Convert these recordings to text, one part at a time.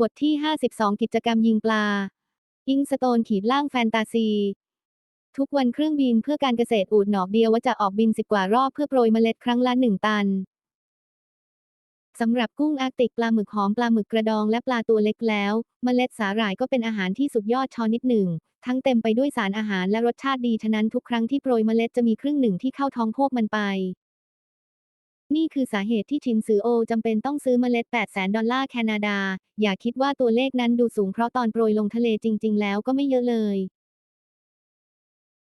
บทที่ 52 กิจกรรมยิงปลา อิงสโตนขีดล่างแฟนตาซี ทุกวันเครื่องบินเพื่อการเกษตรอูดหนอกเดียวว่าจะออกบินสิบกว่ารอบเพื่อโปรยเมล็ดครั้งละหนึ่งตัน สำหรับกุ้งอาร์กติกปลาหมึกหอมปลาหมึกกระดองและปลาตัวเล็กแล้ว เมล็ดสาหร่ายก็เป็นอาหารที่สุดยอดชอนิดหนึ่ง ทั้งเต็มไปด้วยสารอาหารและรสชาติดี ฉะนั้นทุกครั้งที่โปรยเมล็ดจะมีครึ่งหนึ่งที่เข้าท้องพวกมันไป นี่คือสาเหตุที่ชินซือโอจำเป็นต้องซื้อเมล็ด 8 0 0แสนดอลลาร์แคนาดา อย่าคิดว่าตัวเลขนั้นดูสูงเพราะตอนโปรยลงทะเลจริง ๆ แล้วก็ไม่เยอะเลย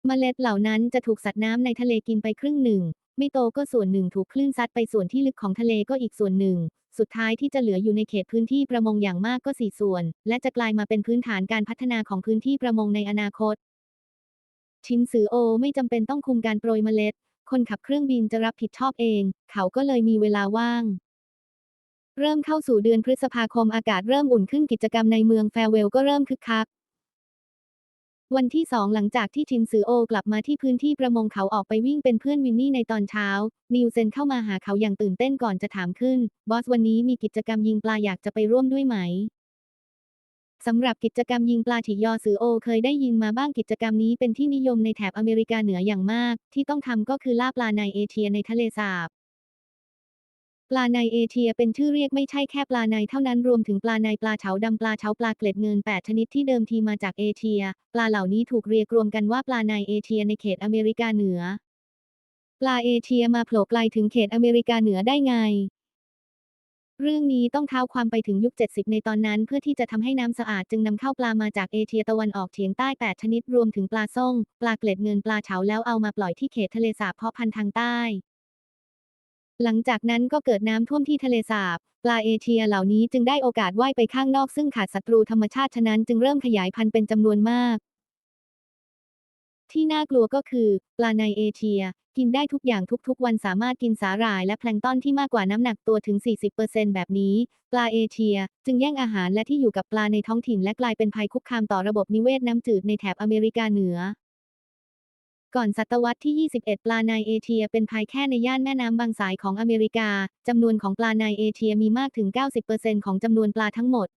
เมล็ดเหล่านั้นจะถูกสัตว์น้ำในทะเลกินไปครึ่งหนึ่ง ไม่โตก็ส่วนหนึ่งถูกคลื่นซัดไปส่วนที่ลึกของทะเลก็อีกส่วนหนึ่ง สุดท้ายที่จะเหลืออยู่ในเขตพื้นที่ประมงอย่างมากก็สี่ส่วน และจะกลายมาเป็นพื้นฐานการพัฒนาของพื้นที่ประมงในอนาคต ชินซือโอไม่จำเป็นต้องคุมการโปรยเมล็ด คนขับเครื่องบินจะรับผิดชอบเอง เขาก็เลยมีเวลาว่าง เริ่มเข้าสู่เดือนพฤษภาคมอากาศเริ่มอุ่นขึ้นกิจกรรมในเมืองแฟเวลก็เริ่มคึกคัก วันที่สองหลังจากที่ชินซือโอกลับมาที่พื้นที่ประมงเขาออกไปวิ่งเป็นเพื่อนวินนี่ในตอนเช้า นิวเซนเข้ามาหาเขาอย่างตื่นเต้นก่อนจะถามขึ้น บอสวันนี้มีกิจกรรมยิงปลาอยากจะไปร่วมด้วยไหม สำหรับกิจกรรมยิงปลาที่ยอซือโอ เคยได้ยินมาบ้างกิจกรรมนี้เป็นที่นิยมในแถบอเมริกาเหนืออย่างมาก ที่ต้องทำก็คือล่าปลาในเอเชียในทะเลสาบ ปลาในเอเชียเป็นชื่อเรียกไม่ใช่แค่ปลาในเท่านั้นรวมถึงปลาในปลาเฉาดำปลาเฉาปลาเกล็ดเงิน 8 ชนิดที่เดิมทีมาจากเอเชีย ปลาเหล่านี้ถูกเรียกรวมกันว่าปลาในเอเชียในเขตอเมริกาเหนือ ปลาเอเชียมาโผล่ไกลถึงเขตอเมริกาเหนือได้ไง เรื่องนี้ต้องเท้าความไปถึงยุค 70 ในตอนนั้น เพื่อที่จะทำให้น้ำสะอาดจึงนำเข้าปลามาจากเอเชียตะวันออกเฉียงใต้ 8 ชนิดรวมถึงปลาส่งปลาเกล็ดเงินปลาเฉาแล้วเอามาปล่อยที่เขตทะเลสาบเพาะพันธุ์ทางใต้ หลังจากนั้นก็เกิดน้ำท่วมที่ทะเลสาบ ปลาเอเชียเหล่านี้จึงได้โอกาสว่ายไปข้างนอกซึ่งขาดศัตรูธรรมชาติฉะนั้นจึงเริ่มขยายพันธุ์เป็นจำนวนมาก ที่น่ากลัวก็คือ ปลาในเอเชีย กินได้ทุกอย่างทุกๆ วันสามารถกินสาหร่ายและแพลงต้อนที่มากกว่าน้ำหนักตัวถึง 40%แบบนี้ ปลาเอเชีย จึงแย่งอาหารและที่อยู่กับปลาในท้องถิ่นและกลายเป็นภัยคุกคามต่อระบบนิเวศน้ำจืดในแถบอเมริกาเหนือ ก่อนศตวรรษที่ 21 ปลาในเอเชีย เป็นภัยแค่ในย่านแม่น้ำบางสายของอเมริกาจำนวนของปลาในเอเชียมีมากถึง 90%ของจำนวนปลาทั้งหมด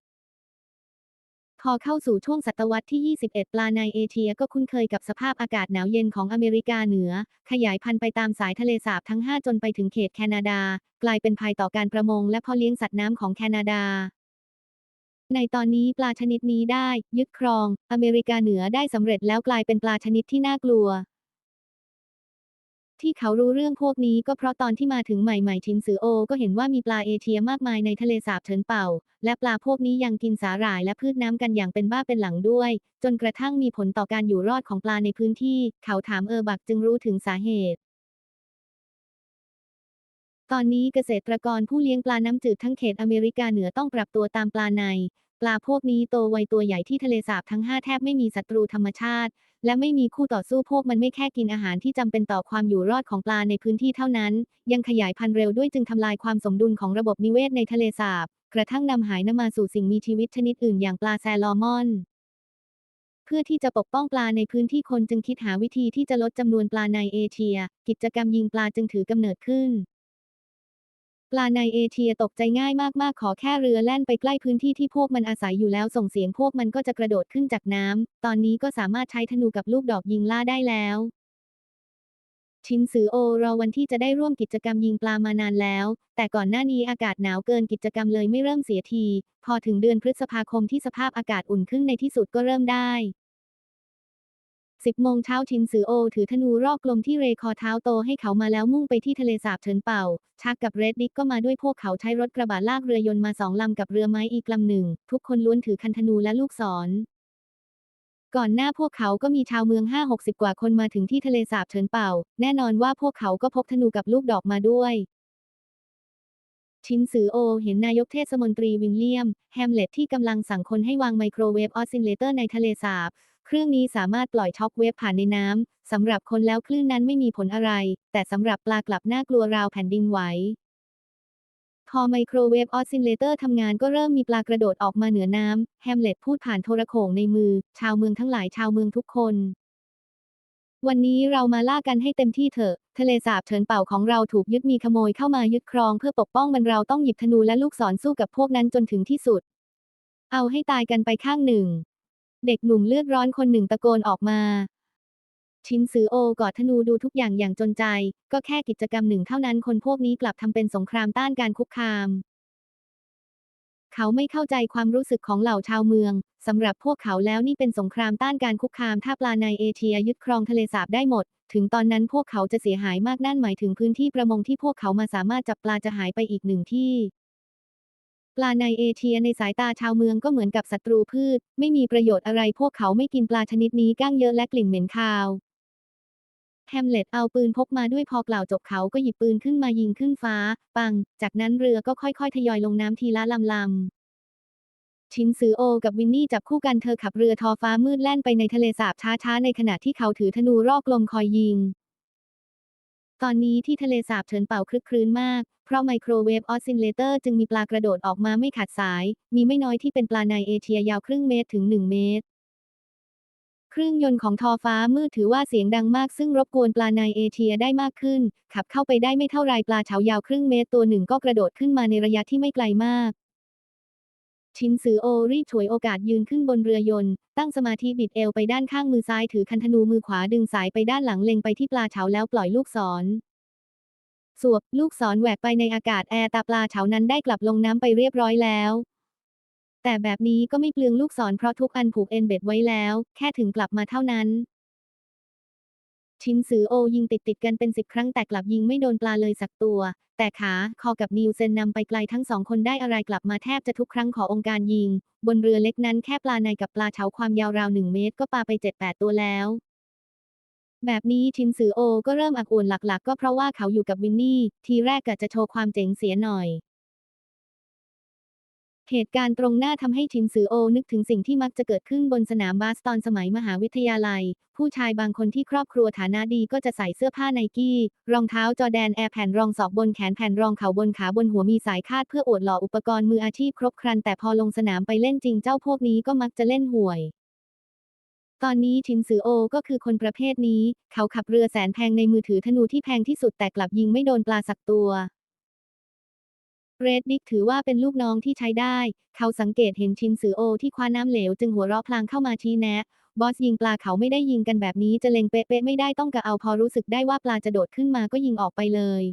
พอเข้าสู่ช่วงศตวรรษที่ 21 ปลาในเอเชียก็คุ้นเคยกับสภาพอากาศหนาวเย็นของอเมริกาเหนือ ขยายพันธุ์ไปตามสายทะเลสาบทั้ง 5 จนไปถึงเขตแคนาดา กลายเป็นภัยต่อการประมงและพ่อเลี้ยงสัตว์น้ำของแคนาดา ในตอนนี้ปลาชนิดนี้ได้ ยึดครอง อเมริกาเหนือได้สำเร็จแล้วกลายเป็นปลาชนิดที่น่ากลัว ที่เขารู้เรื่องพวกนี้ก็เพราะตอนที่มาถึงใหม่ๆชินซือโอ ก็เห็นว่ามีปลาเอเชียมากมายในทะเลสาบเฉินเป่า และปลาพวกนี้ยังกินสาหร่ายและพืชน้ำกันอย่างเป็นบ้าเป็นหลังด้วย จนกระทั่งมีผลต่อการอยู่รอดของปลาในพื้นที่ เขาถามเออบักจึงรู้ถึงสาเหตุตอนนี้เกษตรกรผู้เลี้ยงปลาน้ำจืดทั้งเขตอเมริกาเหนือต้องปรับตัวตามปลาใน ปลาพวกนี้โตไวตัวใหญ่ที่ทะเลสาบทั้งห้าแทบไม่มีศัตรูธรรมชาติ และไม่มีคู่ต่อสู้พวกมันไม่แค่กินอาหารที่จำเป็นต่อความอยู่รอดของปลาในพื้นที่เท่านั้น ยังขยายพันธุ์เร็วด้วยจึงทำลายความสมดุลของระบบนิเวศในทะเลสาบ กระทั่งนำหายนำมาสู่สิ่งมีชีวิตชนิดอื่นอย่างปลาแซลมอนเพื่อที่จะปกป้องปลาในพื้นที่คนจึงคิดหาวิธีที่จะลดจำนวนปลาในเอเชีย กิจกรรมยิงปลาจึงถือกำเนิดขึ้น ปลาในเอเชียตกใจง่ายมากๆ ขอแค่เรือแล่นไปใกล้พื้นที่ที่พวกมันอาศัยอยู่แล้วส่งเสียงพวกมันก็จะกระโดดขึ้นจากน้ำ ตอนนี้ก็สามารถใช้ธนูกับลูกดอกยิงล่าได้แล้ว ชินซือโอรอวันที่จะได้ร่วมกิจกรรมยิงปลามานานแล้ว แต่ก่อนหน้านี้อากาศหนาวเกินกิจกรรมเลยไม่เริ่มเสียที พอถึงเดือนพฤษภาคมที่สภาพอากาศอุ่นขึ้นในที่สุดก็เริ่มได้ 10 โมงเช้าชินซือโอ ถือธนูรอกกลมที่เรคอเท้าโตให้เขามาแล้วมุ่งไปที่ทะเลสาบเฉินเป่า ชักกับเรดดิกก็มาด้วยพวกเขาใช้รถกระบะลากเรือยนต์มาสองลำกับเรือไม้อีกลำหนึ่ง ทุกคนล้วนถือคันธนูและลูกศรก่อนหน้าพวกเขาก็มีชาวเมือง 5-60 กว่าคนมาถึงที่ทะเลสาบเฉินเป่า แน่นอนว่าพวกเขาก็พกธนูกับลูกดอกมาด้วยชินซือโอ เห็นนายกเทศมนตรีวิลเลียม แฮมเล็ตที่กำลังสั่งคนให้วางไมโครเวฟออสซิลเลเตอร์ในทะเลสาบ เครื่องนี้สามารถปล่อยช็อคเวฟผ่านในน้ำสำหรับคนแล้วคลื่นนั้นไม่มีผลอะไร แต่สำหรับปลากลับน่ากลัวราวแผ่นดินไหวพอไมโครเวฟออสซิลเลเตอร์ทำงานก็เริ่มมีปลากระโดดออกมาเหนือน้ำแฮมเล็ตพูดผ่านโทรโข่งในมือ ชาวเมืองทั้งหลายชาวเมืองทุกคน วันนี้เรามาล่ากันให้เต็มที่เถอะ ทะเลสาบเฉินเป่าของเราถูกยึดมีขโมยเข้ามายึดครองเพื่อปกป้องมันเราต้องหยิบธนูและลูกศรสู้กับพวกนั้นจนถึงที่สุด เอาให้ตายกันไปข้างหนึ่ง เด็กหนุ่มเลือดร้อนคนหนึ่งตะโกนออกมา ชินซือโอกอดธนูดูทุกอย่างอย่างจนใจ ก็แค่กิจกรรมหนึ่งเท่านั้นคนพวกนี้กลับทำเป็นสงครามต้านการคุกคาม เขาไม่เข้าใจความรู้สึกของเหล่าชาวเมืองสำหรับพวกเขาแล้วนี่เป็นสงครามต้านการคุกคาม ถ้าปลาในเอเชียยึดครองทะเลสาบได้หมด ถึงตอนนั้นพวกเขาจะเสียหายมากนั่นหมายถึงพื้นที่ประมงที่พวกเขามาสามารถจับปลาจะหายไปอีกหนึ่งที่ ปลาในเอเชียในสายตาชาวเมืองก็เหมือนกับศัตรูพืช ไม่มีประโยชน์อะไรพวกเขาไม่กินปลาชนิดนี้ก้างเยอะและกลิ่นเหม็นคาวแฮมเล็ตเอาปืนพกมาด้วยพอกล่าวจบเขาก็หยิบปืนขึ้นมายิงขึ้นฟ้า ปัง จากนั้นเรือก็ค่อยๆ ทยอยลงน้ำทีละลำลำชินซือโอกับวินนี่จับคู่กันเธอขับเรือทอฟ้ามืดแล่นไปในทะเลสาบช้าๆ ในขณะที่เขาถือธนูรอกลมคอยยิง ตอนนี้ที่ทะเลสาบเฉินเป่าคลึกครื้นมาก เพราะไมโครเวฟออสซิลเลเตอร์จึงมีปลากระโดดออกมาไม่ขาดสาย มีไม่น้อยที่เป็นปลาในเอเชียยาวครึ่งเมตรถึง 1 เมตร เครื่องยนต์ของทอฟ้ามืดถือว่าเสียงดังมากซึ่งรบกวนปลาในเอเชียได้มากขึ้น ขับเข้าไปได้ไม่เท่าไรปลาเฉายาวครึ่งเมตรตัวหนึ่งก็กระโดดขึ้นมาในระยะที่ไม่ไกลมากชินซือโอรีบฉวยโอกาสยืนขึ้นบนเรือยนต์ ตั้งสมาธิบิดเอวไปด้านข้างมือซ้ายถือคันธนูมือขวาดึงสายไปด้านหลังเล็งไปที่ปลาเฉาแล้วปล่อยลูกศร สวบ ลูกศรแหวกไปในอากาศแอร์ตาปลาเฉานั้นได้กลับลงน้ำไปเรียบร้อยแล้ว แต่แบบนี้ก็ไม่เปลืองลูกศรเพราะทุกอันผูกเอ็นเบ็ดไว้แล้ว แค่ถึงกลับมาเท่านั้นชินซือโอยิงติดติดกันเป็นสิบครั้งแต่กลับยิงไม่โดนปลาเลยสักตัว แต่ขา คอกับนิวเซนนำไปไกลทั้งสองคนได้อะไรกลับมาแทบจะทุกครั้งขอองค์การยิง บนเรือเล็กนั้นแค่ปลาในกับปลาเฉาความยาวราวหนึ่งเมตรก็ปลาไปเจ็ดแปดตัวแล้ว แบบนี้ชินซือโอก็เริ่มอักอ่วนหลักๆ ก็เพราะว่าเขาอยู่กับวินนี่ ทีแรกกะจะโชว์ความเจ๋งเสียหน่อย เหตุการณ์ตรงหน้าทำให้ชินซือโอนึกถึงสิ่งที่มักจะเกิดขึ้นบนสนามบาสตอนสมัยมหาวิทยาลัย ผู้ชายบางคนที่ครอบครัวฐานะดีก็จะใส่เสื้อผ้าไนกี้ รองเท้าจอแดนแอร์แผ่นรองศอกบนแขนแผ่นรองเข่าบนขาบนหัวมีสายคาดเพื่ออวดหล่ออุปกรณ์มืออาชีพครบครันแต่พอลงสนามไปเล่นจริงเจ้าพวกนี้ก็มักจะเล่นห่วย ตอนนี้ชินซือโอก็คือคนประเภทนี้ เขาขับเรือแสนแพงในมือถือธนูที่แพงที่สุดแต่กลับยิงไม่โดนปลาสักตัวเรดดิกถือว่าเป็นลูกน้องที่ใช้ได้ เขาสังเกตเห็นชินซือโอที่คว้าน้ำเหลวจึงหัวเราะพลางเข้ามาชี้แนะ บอสยิงปลาเขาไม่ได้ยิงกันแบบนี้จะเล็งเป๊ะๆไม่ได้ต้องกะเอาพอรู้สึกได้ว่าปลาจะโดดขึ้นมาก็ยิงออกไปเลย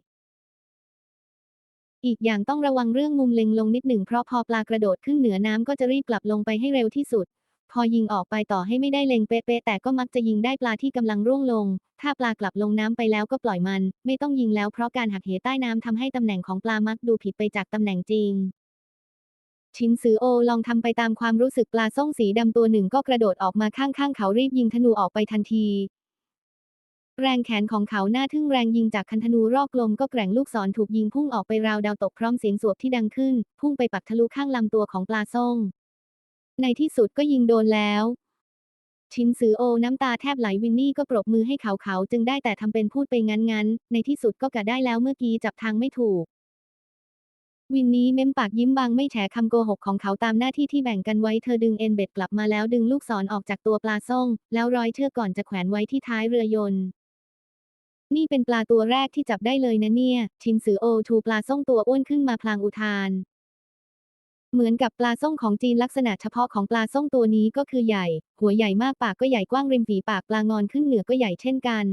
อีกอย่างต้องระวังเรื่องมุมเล็งลงนิดหนึ่งเพราะพอปลากระโดดขึ้นเหนือน้ำก็จะรีบกลับลงไปให้เร็วที่สุด พอยิงออกไปต่อให้ไม่ได้เล็งเป๊ะๆแต่ก็มักจะยิงได้ปลาที่กำลังร่วงลง ถ้าปลากลับลงน้ำไปแล้วก็ปล่อยมัน ไม่ต้องยิงแล้วเพราะการหักเหใต้น้ำทำให้ตำแหน่งของปลามักดูผิดไปจากตำแหน่งจริง ชินซือโอลองทำไปตามความรู้สึกปลาส้งสีดำตัวหนึ่งก็กระโดดออกมาข้างๆเขารีบยิงธนูออกไปทันทีแรงแขนของเขาหน้าทึ่งแรงยิงจากคันธนูรอกลมก็แกร่งลูกศรถูกยิงพุ่งออกไปราวดาวตกพร้อมเสียงสวบที่ดังขึ้น พุ่งไปปักทะลุข้างลำตัวของปลาส้ง ในที่สุดก็ยิงโดนแล้ว ชินซือโอน้ำตาแทบไหลวินนี่ก็ปรบมือให้เขาเขาจึงได้แต่ทำเป็นพูดไปงั้นๆ ในที่สุดก็กะได้แล้วเมื่อกี้จับทางไม่ถูก วินนี้เม้มปากยิ้มบางไม่แฉคำโกหกของเขาตามหน้าที่ที่แบ่งกันไว้เธอดึงเอ็นเบ็ดกลับมาแล้วดึงลูกศรออกจากตัวปลาส้ง แล้วร้อยเชือกก่อนจะแขวนไว้ที่ท้ายเรือยนต์นี่เป็นปลาตัวแรกที่จับได้เลยนะเนี่ย ชินซือโอชูปลาส้งตัวอ้วนขึ้นมาพลางอุทาน เหมือนกับปลาส้งของจีนลักษณะเฉพาะของปลาส้งตัวนี้ก็คือใหญ่ หัวใหญ่มากปากก็ใหญ่กว้างริมฝีปากปลางอนขึ้นเหนือก็ใหญ่เช่นกัน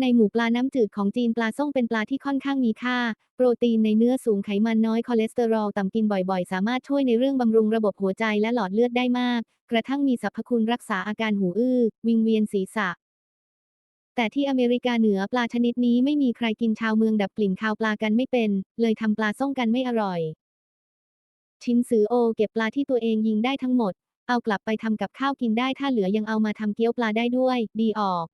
ในหมู่ปลาน้ำจืดของจีนปลาส้งเป็นปลาที่ค่อนข้างมีค่า โปรตีนในเนื้อสูงไขมันน้อยคอเลสเตอรอลต่ำกินบ่อยๆ สามารถช่วยในเรื่องบำรุงระบบหัวใจและหลอดเลือดได้มาก กระทั่งมีสรรพคุณรักษาอาการหูอื้อ วิงเวียนศีรษะแต่ที่อเมริกาเหนือปลาชนิดนี้ไม่มีใครกินชาวเมืองดับกลิ่นคาวปลากันไม่เป็น เลยทำปลาส้งกันไม่อร่อย ชินซือโอเก็บปลาที่ตัวเองยิงได้ทั้งหมด เอากลับไปทำกับข้าวกินได้ถ้าเหลือยังเอามาทำเกี๊ยวปลาได้ด้วย ดีออก